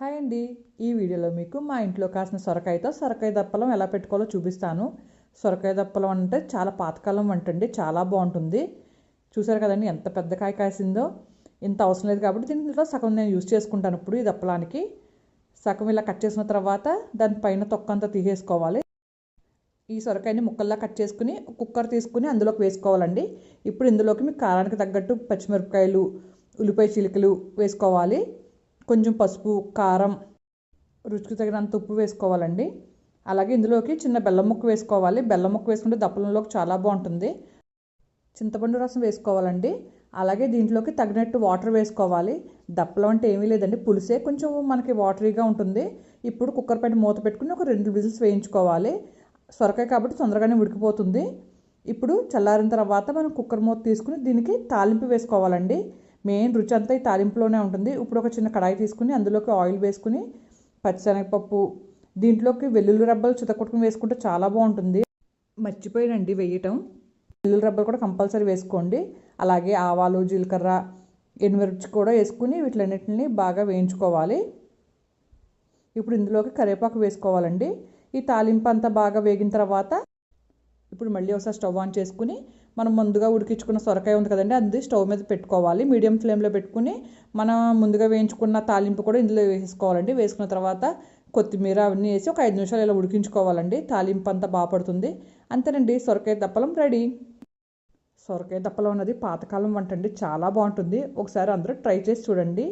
Hi అండి. ఈ వీడియోలో మీకు మా ఇంట్లో కాసిన సొరకాయతో సొరకాయ దప్పలం ఎలా పెట్టుకోవాలో చూపిస్తాను. సొరకాయ దప్పలం అంటే చాలా పాతకాలం వంట అండి. చాలా బాగుంటుంది. చూసారు కదండి ఎంత పెద్ద కాయ కాసిందో. ఇంత అవసరం లేదు కాబట్టి దీంట్లో సగం నేను యూజ్ చేసుకుంటాను ఇప్పుడు ఈ దప్పలానికి. సగం ఇలా కట్ చేసిన తర్వాత దాని పైన తీసేసుకోవాలి. ఈ సొరకాయని ముక్కల్లా కట్ చేసుకుని కుక్కర్ తీసుకుని అందులోకి వేసుకోవాలండి. ఇప్పుడు ఇందులోకి మీకు కారానికి తగ్గట్టు పచ్చిమిరపకాయలు ఉల్లిపాయ చిలుకలు వేసుకోవాలి. కొంచెం పసుపు కారం రుచికి తగినంత ఉప్పు వేసుకోవాలండి. అలాగే ఇందులోకి చిన్న బెల్లం ముక్క వేసుకోవాలి. బెల్లం ముక్క వేసుకుంటే దప్పలంలోకి చాలా బాగుంటుంది. చింతపండు రసం వేసుకోవాలండి. అలాగే దీంట్లోకి తగినట్టు వాటర్ వేసుకోవాలి. దప్పలం అంటే ఏమీ లేదండి. పులిసే కొంచెం మనకి వాటరీగా ఉంటుంది. ఇప్పుడు కుక్కర్ పైన మూత పెట్టుకుని ఒక రెండు విజిల్స్ వేయించుకోవాలి. సొరకాయ కాబట్టి తొందరగానే ఉడికిపోతుంది. ఇప్పుడు చల్లారిన తర్వాత మనం కుక్కర్ మూత తీసుకుని దీనికి తాలింపు వేసుకోవాలండి. మెయిన్ రుచి అంతా ఈ తాలింపులోనే ఉంటుంది. ఇప్పుడు ఒక చిన్న కడాయి తీసుకుని అందులోకి ఆయిల్ వేసుకుని పచ్చిశనగపప్పు దీంట్లోకి వెల్లుల్లి రబ్బలు చితకొట్టుకుని వేసుకుంటే చాలా బాగుంటుంది. మర్చిపోయానండి వేయటం. వెల్లుల్లి రబ్బలు కూడా కంపల్సరీ వేసుకోండి. అలాగే ఆవాలు జీలకర్ర ఎనిమిర్చి కూడా వేసుకుని వీటిలన్నింటిని బాగా వేయించుకోవాలి. ఇప్పుడు ఇందులోకి కరివేపాకు వేసుకోవాలండి. ఈ తాలింపు అంతా బాగా వేగిన తర్వాత ఇప్పుడు మళ్ళీ ఒకసారి స్టవ్ ఆన్ చేసుకుని మనం ముందుగా ఉడికించుకున్న సొరకాయ ఉంది కదండి అది స్టవ్ మీద పెట్టుకోవాలి. మీడియం ఫ్లేమ్లో పెట్టుకుని మనం ముందుగా వేయించుకున్న తాలింపు కూడా ఇందులో వేసుకోవాలండి. వేసుకున్న తర్వాత కొత్తిమీర అవన్నీ వేసి ఒక ఐదు నిమిషాలు ఇలా ఉడికించుకోవాలండి. తాలింపు అంతా బాగుపడుతుంది అంతేనండి సొరకాయ దప్పలం రెడీ. సొరకాయ దప్పలం అన్నది పాతకాలం వంట అండి చాలా బాగుంటుంది. ఒకసారి అందరూ ట్రై చేసి చూడండి.